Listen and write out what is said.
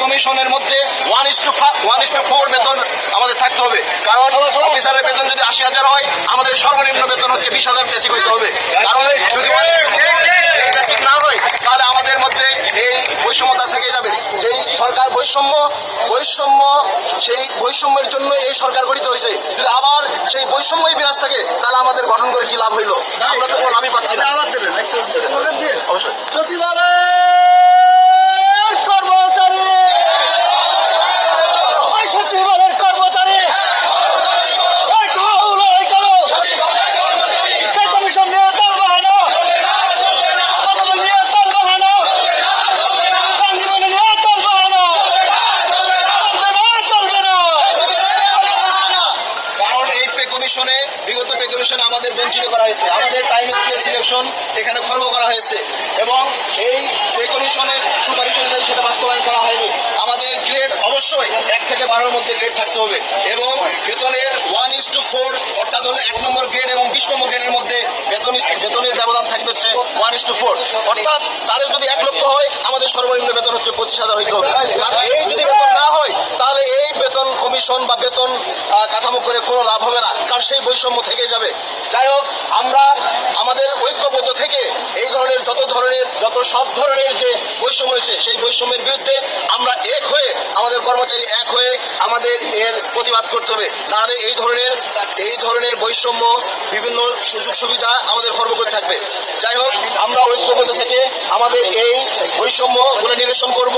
কমিশনের মধ্যে one is two one is two four বেতন আমাদের থাকতে হবে। কারণ অফিসারের বেতন যদি আশি হাজার হয়, আমাদের সর্বনিম্ন বেতন হচ্ছে বিশ হাজার বেশি করতে হবে। কারণ যদি না হয়, তাহলে আমাদের মধ্যে এই বৈষম্যতা থেকে যাবে। যেই সরকার বৈষম্য বৈষম্য, সেই বৈষম্যের জন্য এই সরকার গঠিত হয়েছে। যদি আবার সেই বৈষম্যই বিরাজ থাকে, তাহলে আমাদের গঠন করে কি লাভ হইল? আমরা তো কোনো লাভই পাচ্ছি না। কমিশনে, বিগত পে কমিশনে আমাদের বঞ্চিত করা হয়েছে। আমাদের টাইম স্কেল সিলেকশন এখানে খর্ব করা হয়েছে এবং এই পে কমিশনের সুপারিশ অনুযায়ী সেটা বাস্তবায়ন করা হয়নি। আমাদের গ্রেড অবশ্যই এক থেকে বারোর মধ্যে গ্রেড থাকতে হবে এবং বেতনের ওয়ান ইস টু ফোর অর্থাৎ হলো এক নম্বর গ্রেড এবং বিশ নম্বর গ্রেডের মধ্যে বেতন বেতনের ব্যবধান থাকবে হচ্ছে ওয়ান ইস টু ফোর অর্থাৎ তাদের যদি এক লক্ষ হয়, আমাদের সর্বনিম্ন বেতন হচ্ছে পঁচিশ হাজার হইতে হবে। এই যদি বেতন না হয়, তাহলে এই বেতন কমিশন বা বেতন কাঠামো করে কোনো লাভ হবে না। সেই বৈষম্য থেকে যাবে। যাই হোক, আমরা আমাদের ঐক্যবদ্ধ থেকে এই ধরনের যত ধরনের, যত সব ধরনের যে বৈষম্য হয়েছে সেই বৈষম্যের বিরুদ্ধে আমরা এক হয়ে, আমাদের কর্মচারী এক হয়ে আমাদের এর প্রতিবাদ করতে হবে। নাহলে এই ধরনের এই ধরনের বৈষম্য, বিভিন্ন সুযোগ সুবিধা আমাদের খর্ব করে থাকবে। যাই হোক, আমরা ঐক্যবদ্ধ থেকে আমাদের এই বৈষম্যগুলো নিরসন করব।